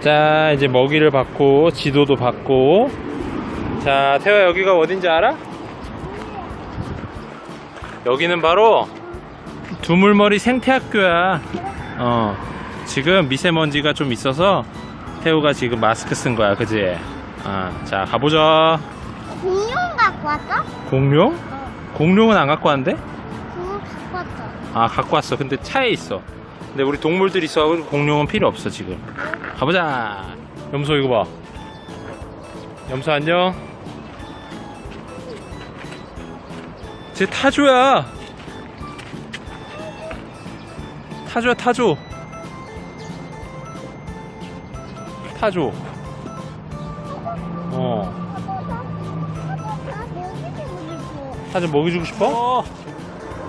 자 이제 먹이를 받고 지도도 받고 자 태호야 여기가 어딘지 알아? 여기는 바로 두물머리 생태학교야 어 지금 미세먼지가 좀 있어서 태호가 지금 마스크 쓴 거야 그지? 아, 자 가보자 공룡 갖고 왔어? 공룡? 어. 공룡은 안 갖고 왔는데? 공룡 갖고 왔어. 아 갖고 왔어 근데 차에 있어 근데 우리 동물들이 있어가지고 공룡은 필요 없어 지금. 가보자. 염소 이거 봐. 염소 안녕. 쟤 타조야. 타조야 타조. 타조. 어. 타조 먹이 주고 싶어?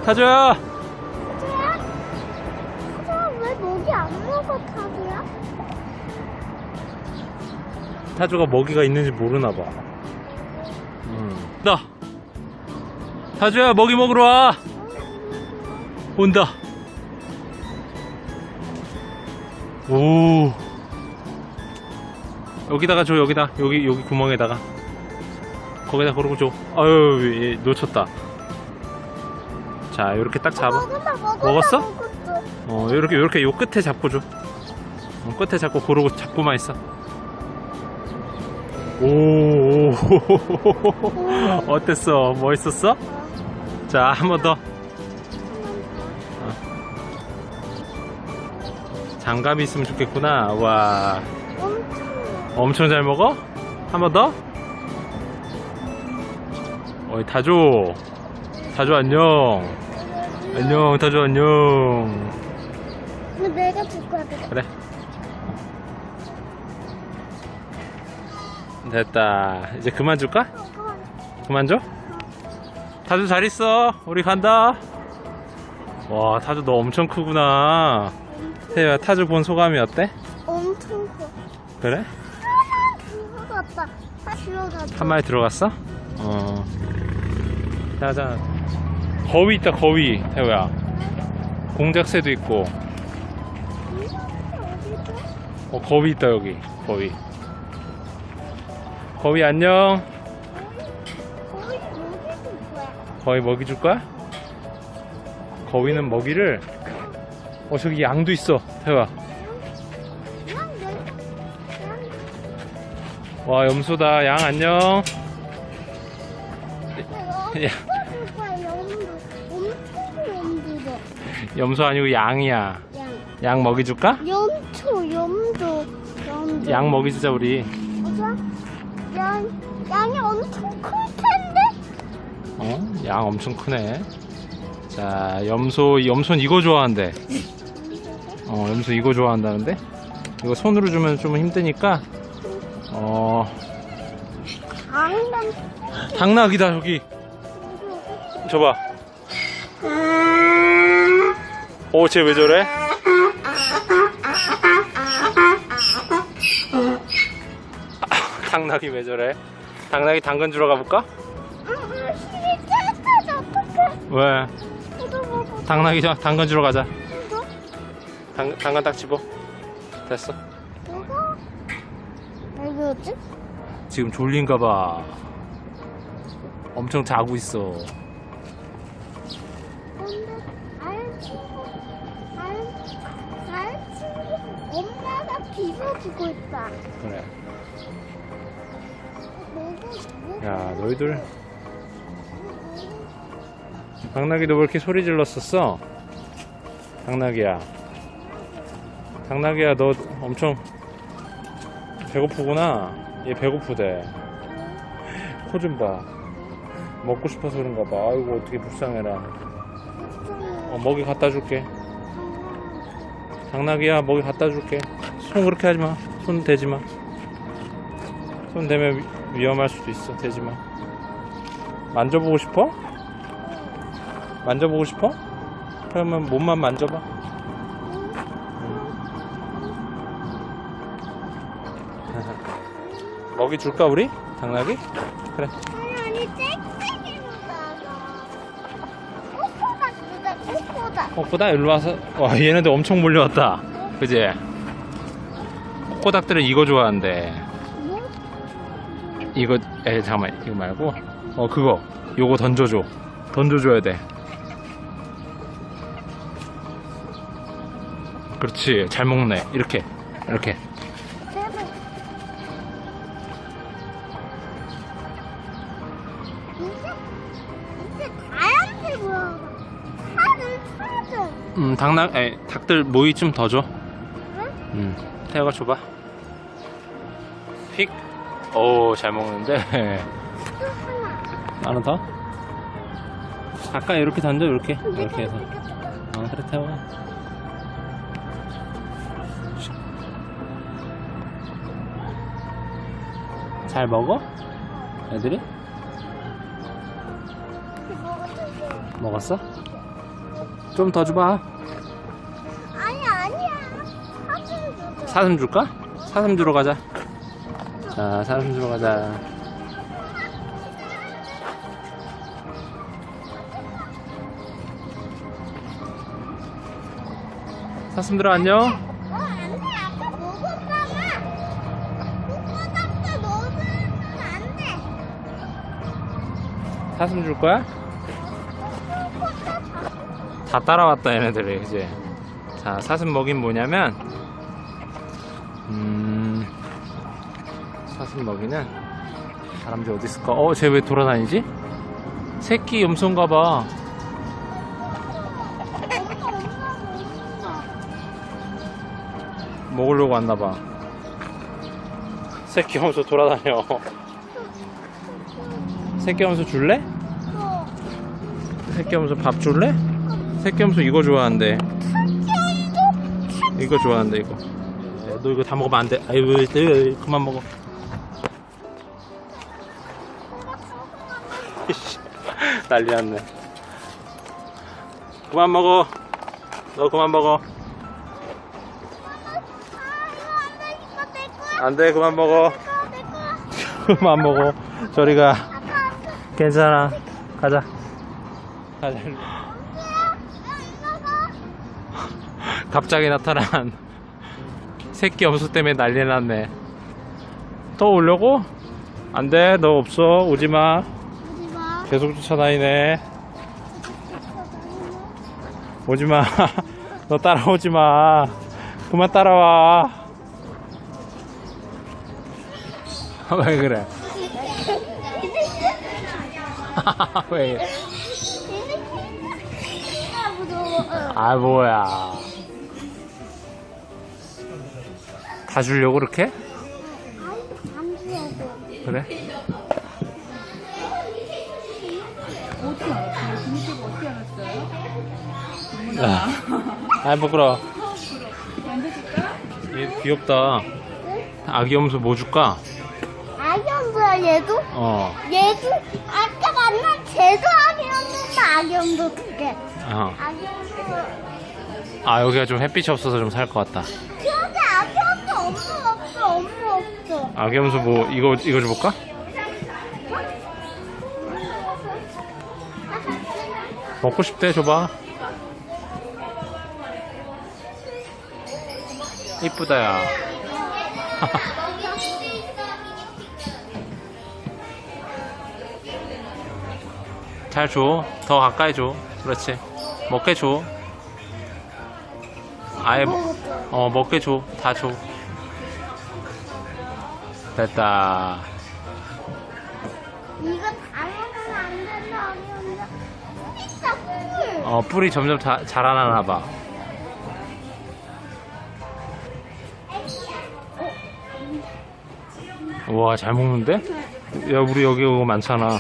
타조야 타조가 먹이가 있는지 모르나 봐. 나. 타조야 먹이 먹으러 와. 온다. 오. 여기다가 줘 여기다 여기 여기 구멍에다가 거기다 고르고 줘. 아유 얘 놓쳤다. 자 이렇게 딱 잡아. 먹었다, 먹었다, 먹었어? 먹었어. 어 이렇게 이렇게 요 끝에 잡고 줘. 어, 끝에 잡고 고르고 잡고만 있어. 오, 오 어땠어? 멋있었어? 자 한 번 더. 장갑이 있으면 좋겠구나. 와 엄청. 잘 먹어? 한 번 더? 어이 타조 타조 안녕 안녕 타조 안녕 내가 줄 거야. 그래. 됐다. 이제 그만 줄까? 그만 줘? 타조 잘 있어. 우리 간다. 와, 타조 너 엄청 크구나. 태야, 타조 본 소감이 어때? 엄청 커. 그래? 들어갔다. 다 들어갔다. 한 마리 들어갔어? 어. 자, 자. 거위 있다, 거위. 태우야. 공작새도 있고. 어, 거위 있다, 여기. 거위. 거위 안녕. 거의 먹이 줄 거야. 거위 먹이 줄 거야? 거위는 먹이를 어 저기 양도 있어 그냥 와 염소다 양 안녕 야. 염소 아니고 양이야 양. 양 먹이 줄까? 염초, 염도. 염도. 양 먹이 주자 우리? 양, 양이 엄청 클 텐데? 어? 양 엄청 크네 자 염소 염소는 이거 좋아한대 어 염소 이거 좋아한다는데 이거 손으로 주면 좀 힘드니까 어 강남. 당나귀다 저기 저봐 어쟤 왜 저래? 당나귀 왜 저래? 당나귀 당근 주러 가볼까? 왜? 당나귀 저 당근 주러 가자? 당, 당근 딱 집어 됐어? 지금 졸린가 봐 엄청 자고 있어 야 너희들. 당나귀도 왜 이렇게 소리 질렀었어? 당나귀야. 당나귀야 너 엄청 배고프구나. 얘 배고프대. 코 좀 봐. 먹고 싶어서 그런가 봐. 아이고 어떻게 불쌍해라. 어, 먹이 갖다 줄게. 당나귀야 먹이 갖다 줄게. 손 그렇게 하지 마 손 대지 마 손 대면 위- 위험할 수도 있어. 대지 마 만져보고 싶어? 만져보고 싶어? 그러면 몸만 만져봐 먹이 줄까 우리? 당나귀? 그래 아니, 아니, 쨍쨍이로다가. 꼬꼬다, 진짜 꼬꼬다. 꼬꼬다 일로 와서 와 얘네들 엄청 몰려왔다 그지? 꼬닥들은 이거 좋아한대. 뭐? 이거 에 잠깐만 이거 말고 어 그거 요거 던져줘. 던져줘야 돼. 그렇지 잘 먹네 이렇게 이렇게. 음 닭나 에 닭들 모이 좀 더 줘. 응? 음 태호가 줘봐. 픽. 오잘 먹는데. 하나 더? 가까이 이렇게 던져 이렇게 이렇게 해서 어 그래 태호가 잘 먹어? 애들이? 먹었어? 좀 더 줘봐 아니 아니야. 사슴 줄까? 사슴 주러 가자 자 사슴 주러 가자 사슴들아 안녕 어 안 돼 아까 먹었잖아. 꼬꼬닥도 넣으면 안 돼. 사슴 줄 거야? 다 따라왔다 얘네들이 이제 자 사슴 먹인 뭐냐면 음 사슴 먹이는 다람쥐 어디 있을까? 어쟤 왜 돌아다니지? 새끼 염소인가 봐 먹으려고 왔나 봐. 새끼 염소 돌아다녀. 새끼 염소 줄래? 어. 새끼 염소 밥 줄래? 새끼 염소 이거 좋아한대 이거 좋아한대 이거. 야, 너 이거 다 먹으면 안돼. 으, 그만 먹어. 난리 났네. 그만 먹어. 너 그만 먹어 안돼 그만 먹어. 그만 먹어. 저리가. 괜찮아. 가자. 가자 갑자기 나타난 새끼 염소 때문에 난리 났네. 또 오려고? 안돼. 너 없어. 오지마. 계속 쫓아다니네. 오지마. 너 따라오지마. 그만 따라와 왜 그래 왜 이래 아 뭐야 다 주려고 그렇게? 그래? 어떻게 알았어요? 김치가 어떻게 알았어요? 아, 아 부끄러워 만져줄까? 얘 귀엽다 아기 염소 뭐 줄까? 얘도? 어, 얘도 아까 만난 쟤도 악연도인데 악연도 두 개. 어. 악연도 아 여기가 좀 햇빛이 없어서 좀 살 것 같다 여기 악연도 없어 없어 없어 없어. 아기 염소 뭐 이거 이거 줘볼까? 먹고 싶대 줘봐 이쁘다 야 잘 줘. 더 가까이 줘. 그렇지. 먹게 줘. 아예, 먹- 어, 먹게 줘. 다 줘. 됐다. 이거 다 먹으면 안 된다 악연도. 진짜 꿀. 어, 뿔이 점점 자, 자라나나 봐. 우와, 잘 먹는데? 야, 우리 여기 이거 많잖아.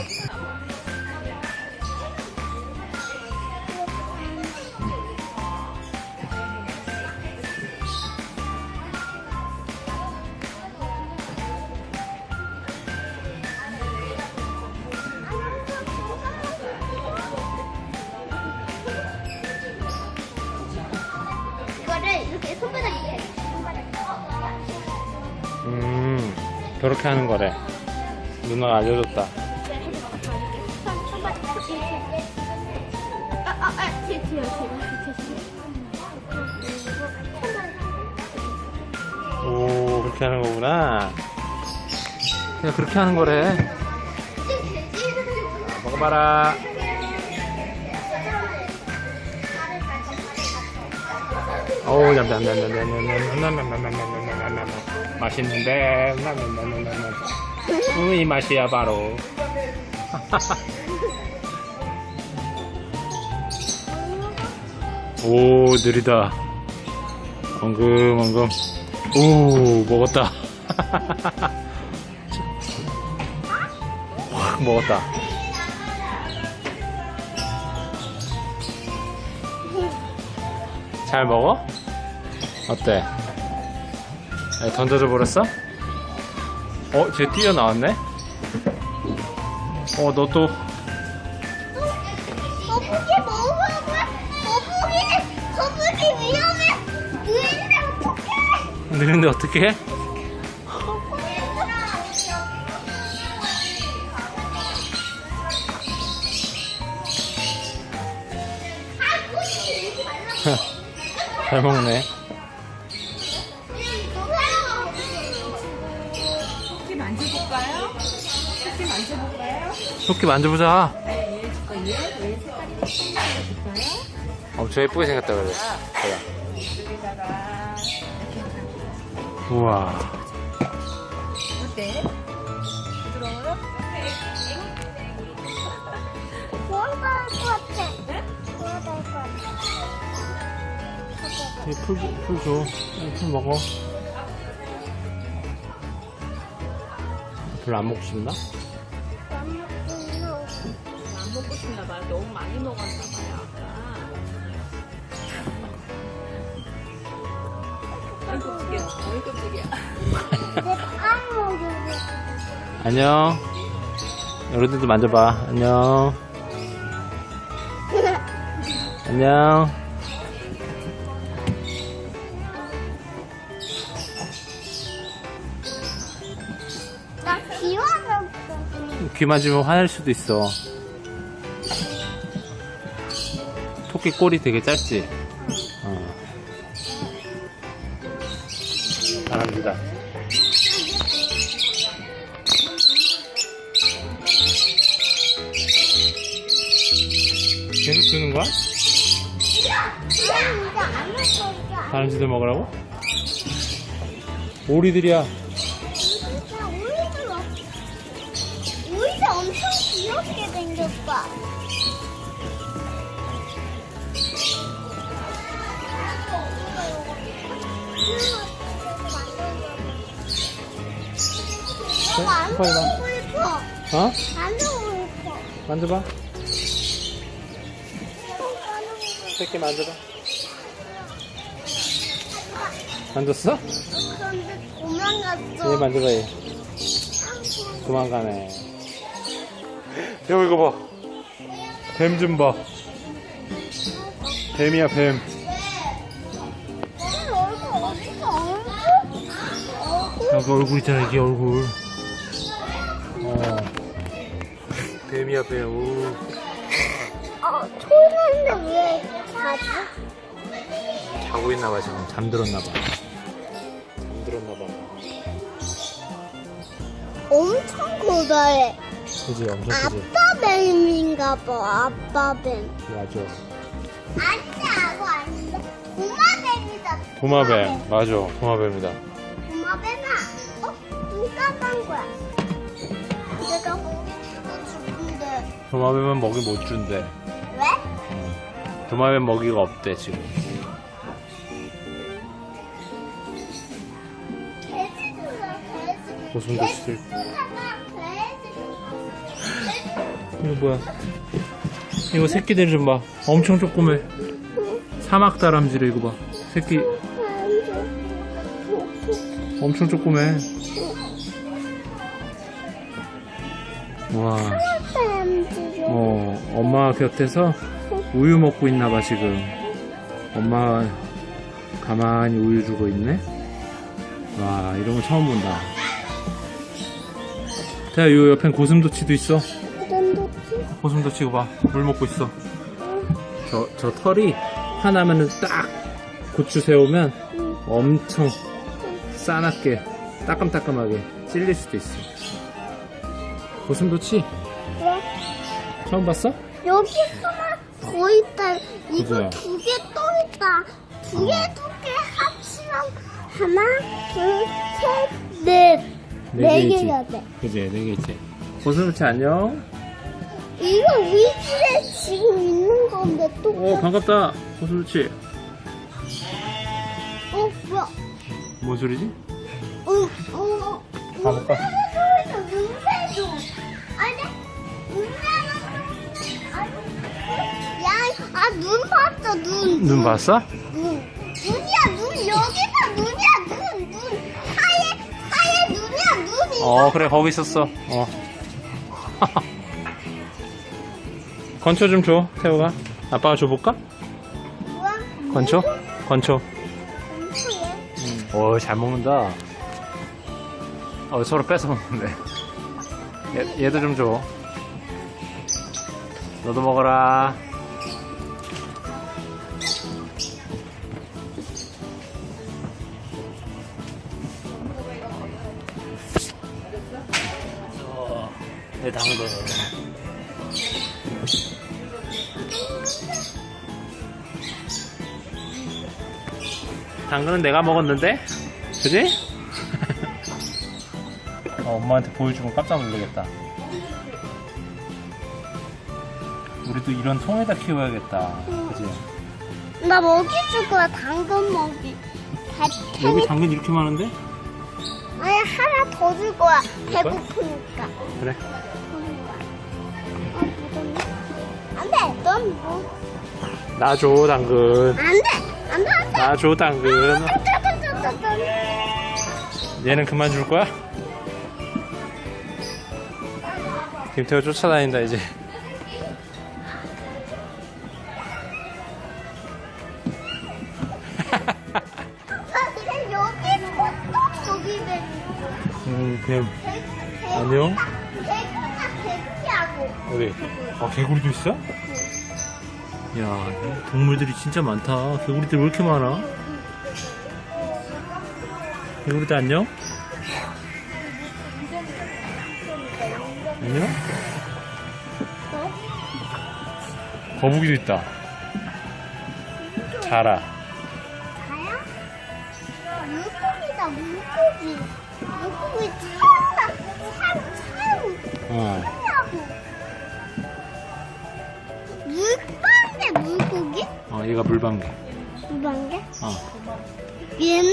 음, 그렇게 하는 거래. 누나가 알려줬다. 오, 그렇게 하는 거구나. 그냥 그렇게 하는 거래. 먹어봐라. 어우 맛있는데 이 맛이야 바로 오 느리다 엉금엉금 오 먹었다 확 먹었다 잘 먹어? 어때? 야, 던져줘 버렸어? 어, 쟤 뛰어나왔네? 어, 너 또, 거북이 먹으면 거북이 거북이 위험해 느린데 어떡해 느린데 어떡해? 잘 먹네. 토끼 만져보자. 엄청 예쁘게 생겼다, 그래. 우와. 어때? 부드러워요? 좋아할 것 같아 네? 좋아할 것 같아 이 풀, 풀 줘. 이풀 먹어. 별로 안 먹고 싶나? 안녕. 여러분들도 만져봐. 안녕. 안녕. 귀여워. 귀 맞으면 화낼 수도 있어. 토끼 꼬리 되게 짧지? 오리들이야. 진짜 우리도 우리도 엄청 귀엽게 생겼다 이거 안 빨리 와. 먹고 싶어 어? 안 먹고 싶어 만져봐. 새끼 만져봐. 만졌어? 그런데 도망갔어 얘 만져봐 얘. 도망가네. 여기 이거 봐. 뱀 좀 봐. 뱀이야 뱀. 얼굴 어디서 얼굴? 얼굴? 여기 얼굴 있잖아 이게 얼굴. 어. 뱀이야 뱀. 오. 어, 초는데 왜 자지? 자고 있나 봐 지금 잠들었나 봐. 잠들었나 봐. 엄청 고다해. 그지 엄청 크지. 아빠 뱀인가 봐, 아빠 뱀. 맞아. 그거 아닌데. 도마 뱀이다. 도마뱀 맞아 도마뱀이다. 도마 뱀아. 어? 누가 간 거야? 내가 고기 주고 싶은데. 도마뱀은 먹이 못 준대. 왜? 도마뱀 먹이가 없대 지금. 고슴도. 하나, 돼지. 이거 뭐야? 이거 새끼들 좀 봐. 엄청 조그매. 사막 다람쥐래 이거 봐. 새끼 엄청 조그매. 와, 뱀 어, 엄마 곁에서 우유 먹고 있나 봐 지금. 엄마 가만히 우유 주고 있네. 와, 이런 거 처음 본다. 자, 요 옆엔 고슴도치도 있어. 고슴도치 이거 봐. 물 먹고 있어. 저, 저 털이 하나면은 딱 고추 세우면 엄청 싸납게 따끔따끔하게 찔릴 수도 있어. 고슴도치 그래? 처음 봤어? 여기 하나 더 있다. 이거 그거야. 두개 또 있다. 두 개, 두 개 합치면 하나, 둘, 셋, 넷. 네 개이지. 개가 돼. 그지, 네개 있지. 고슴도치 안녕. 이거 집에 지금 있는 건데 또. 오, 반갑다. 고슴도치. 어, 뭐야? 뭔 소리지? 어, 어. 가볼까? 눈새도 눈새도. 아니, 눈새는 아니. 야, 아, 눈 봤어, 눈. 눈 봤어? 눈. 눈이야, 눈. 여기다 눈이야, 눈. 눈. 하얘, 하얘 눈이야, 눈이. 어, 그래, 거기 있었어. 어. 건초 좀 줘, 태호가. 아빠가 줘볼까? 뭐야? 건초? 건초. 건초에? 오, 잘 먹는다. 어, 서로 뺏어 먹는데. 얘, 얘도 좀 줘. 너도 먹어라. 내 당근. 당근은 내가 먹었는데? 그지? 어, 엄마한테 보여주면 깜짝 놀라겠다. 우리도 이런 통에다 키워야겠다. 그지? 나 먹이 줄 거야, 당근 먹이. 배, 여기 당근 이렇게 많은데? 아니, 하나 더 줄 거야. 배고프니까. 그래. 안 돼, 넌 뭐. 나 줘, 당근. 안 돼, 안 돼, 안 돼. 나 줘, 당근. 짜자자자자. 얘는 그만 줄 거야? 김태호 쫓아다닌다, 이제. 아, 여기 여기 배. 음, 그냥, 배- 안녕? 어디? 아, 개구리도 있어? 야, 동물들이 진짜 많다. 개구리들 왜 이렇게 많아? 개구리들 안녕? 안녕? 거북이도 있다. 자라. 가야? 물고기다 물고기. 물고기 차다. 참 참. 어. 어, 얘가 물방개. 물방개? 어. 얘는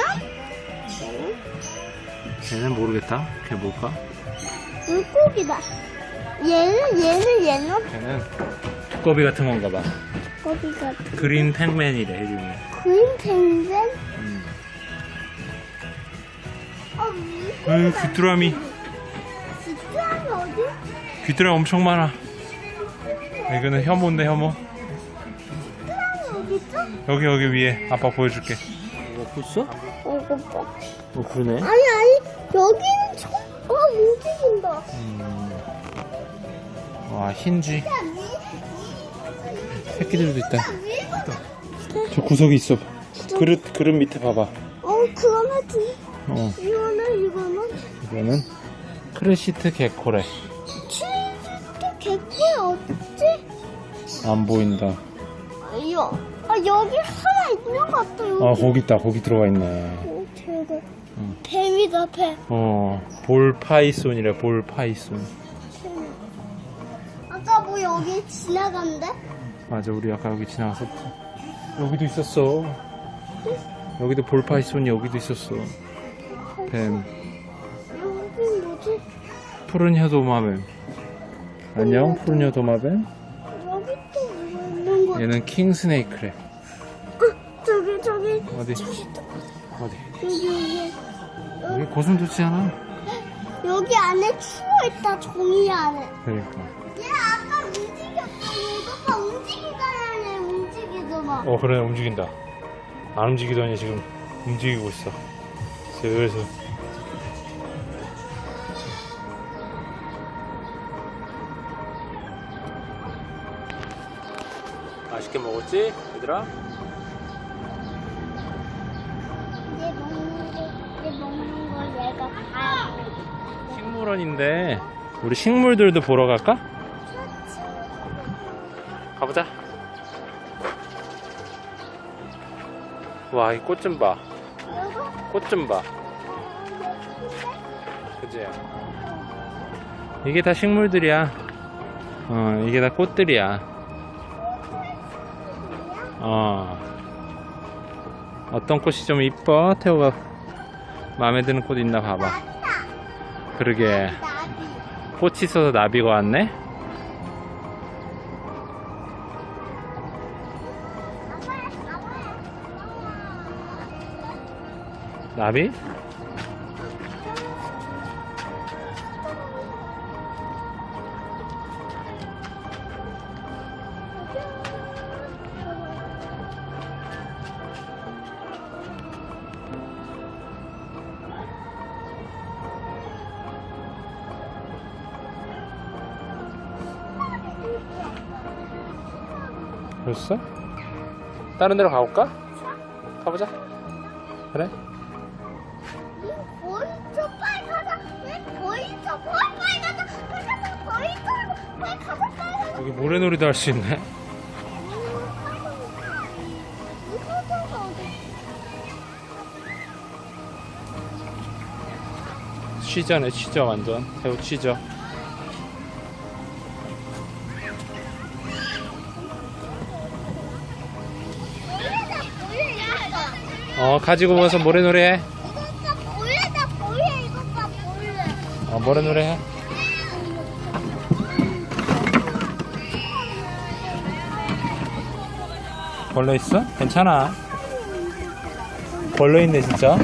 걔는 모르겠다. 걔 뭘까? 물고기다. 얘는 얘는 얘는 걔는 두꺼비 같은 건가 봐. 물고기가 그린 팩맨이래, 이름이. 그린 펭귄? 음. 어 어휴, 물고기다. 귀뚜라미. 귀뚜라미 어디? 귀뚜라미 엄청 많아. 이거는 혐오인데, 혐오. 여기, 여기 위에. 아빠 보여줄게. 이거 보였어? 어 이거 봐. 어, 그러네. 아니 아니 여기는 저, 어 움직인다. 음. 와, 흰쥐. 새끼들도 있다. 저 구석이 있어. 그릇, 그릇 밑에 봐봐. 어 그거는 지- 어, 이거는 이거는 이거는 크레시트 개코래. 치즈도 개코야 어딨지? 안 보인다. 여, 아 여기 하나 있는 것 같아 여기. 아, 거기 있다. 거기 들어가 있네. 어. 응. 뱀이다 뱀. 어, 볼파이손이래, 볼파이손. 아까 뭐 여기 지나간대? 맞아, 우리 아까 여기 지나갔었지. 여기도 있었어. 여기도 볼파이손이 여기도 있었어. 뱀. 여기 뭐지? 푸른 혀도마뱀. 안녕, 푸른 혀도마뱀. 여기 또 뭐가 있는 거 같아. 얘는 킹스네이크래. 어, 어디? 어디? 여기 여기 여기 고슴도치잖아. 여기 안에 추워 있다 종이 안에. 그러니까. 얘 아까 움직였어. 이거 봐 움직이잖아 얘 움직이잖아. 어, 그래, 움직인다. 안 움직이더니 지금 움직이고 있어. 슬슬. 맛있게 먹었지, 얘들아? 식물원인데 우리 식물들도 보러 갈까? 가보자. 와, 이 꽃 좀 봐. 꽃 좀 봐. 그지? 이게 다 식물들이야. 어, 이게 다 꽃들이야. 어. 어떤 꽃이 좀 이뻐? 태호가 마음에 드는 꽃 있나 봐봐. 그러게. 꽃이 있어서 나비가 왔네? 나비? 다른 데로 가볼까? 가보자. 그래? 보이죠 빨가자. 보이죠 빨가자. 빨가자. 보이죠 빨가자. 빨가자. 여기 모래놀이도 할 수 있네. 취저네, 취저 완전. 새우 취저. 어, 가지고 와서 모래놀이 해. 어, 모래놀이 해. 벌레 있어? 괜찮아. 벌레 있네, 진짜.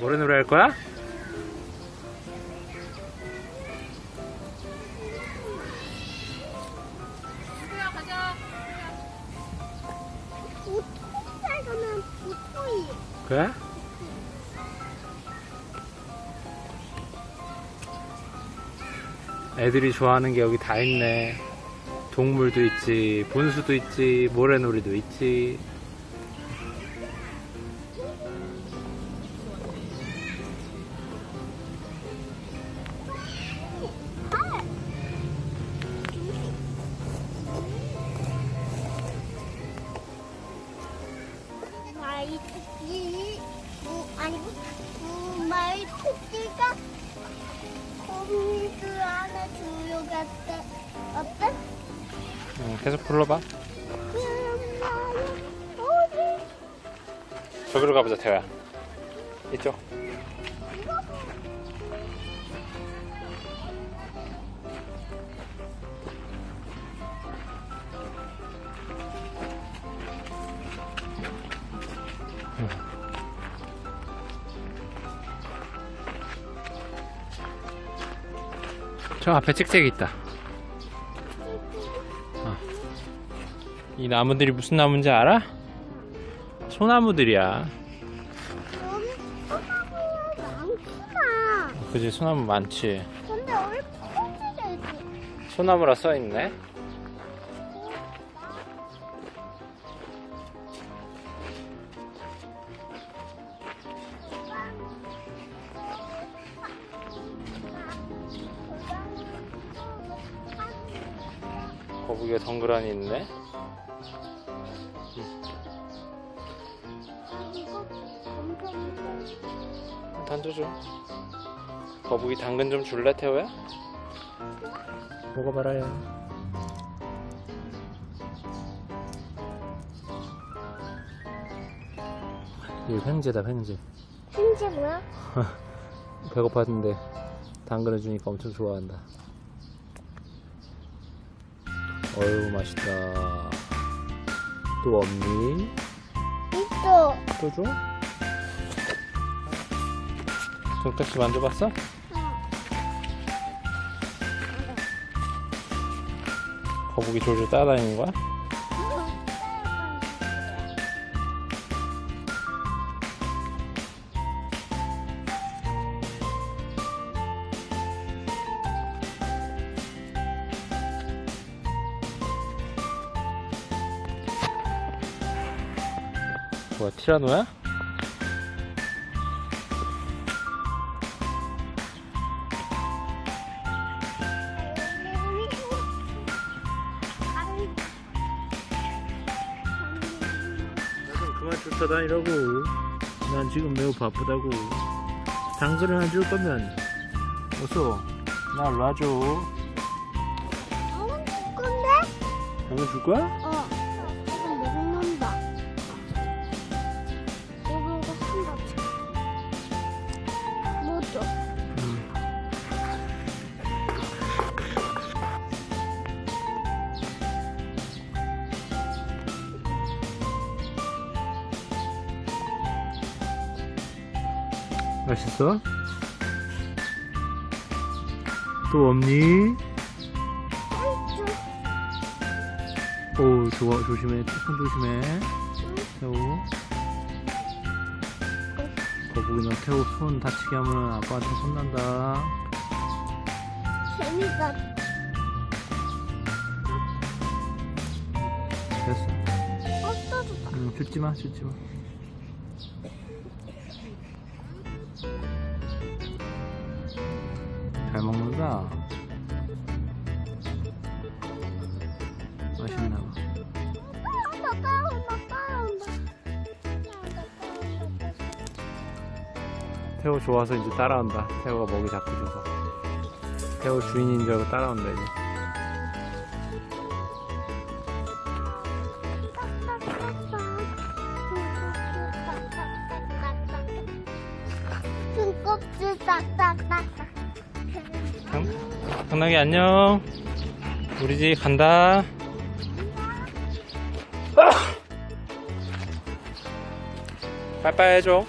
모래놀이 할 거야? 보통살가면 보통이. 그래? 애들이 좋아하는 게 여기 다 있네. 동물도 있지, 분수도 있지, 모래놀이도 있지. 어갔대 어때? 응, 계속 불러봐. 어디? 저기로 가보자, 태호야. 이쪽. 저 앞에 찍찍이 있다. 어. 이 나무들이 무슨 나무인지 알아? 소나무들이야. 많구나 그지 소나무 많지. 근데 포지겠지 소나무라 써 있네. 거북이가 덩그러니 있네. 검정 던져줘. 거북이 당근 좀 줄래 태호야? 먹어봐라요. 이거 횡재다 횡재. 흰지 뭐야? 배고팠는데 당근을 주니까 엄청 좋아한다. 어유 맛있다. 또 없니? 있어 또 줘? 정탁씨 만져봤어? 거북이 졸졸 따라다니는 거야? 티라노야? 좀 그만 쫓아다니라고 난 지금 매우 바쁘다고 당근을 안 줄 거면 어서 나 놔줘 어줄 건데? 당근 줄 거야? 어. 있어? 또 없니? 오 좋아 조심해 손 조심해 태호 거북이 너 태호 손 다치게 하면 아빠한테 혼난다 재미가 됐어 없어졌다. 응 줍지 마 줍지 마 잘 먹는다 따라온다, 따라온다. 태호 좋아서 이제 따라온다. 태호가 먹이 자꾸 줘서. 태호 주인인 줄 알고 따라온다 이제. 강나기 안녕. 우리 집 간다. 빠이빠이 해줘.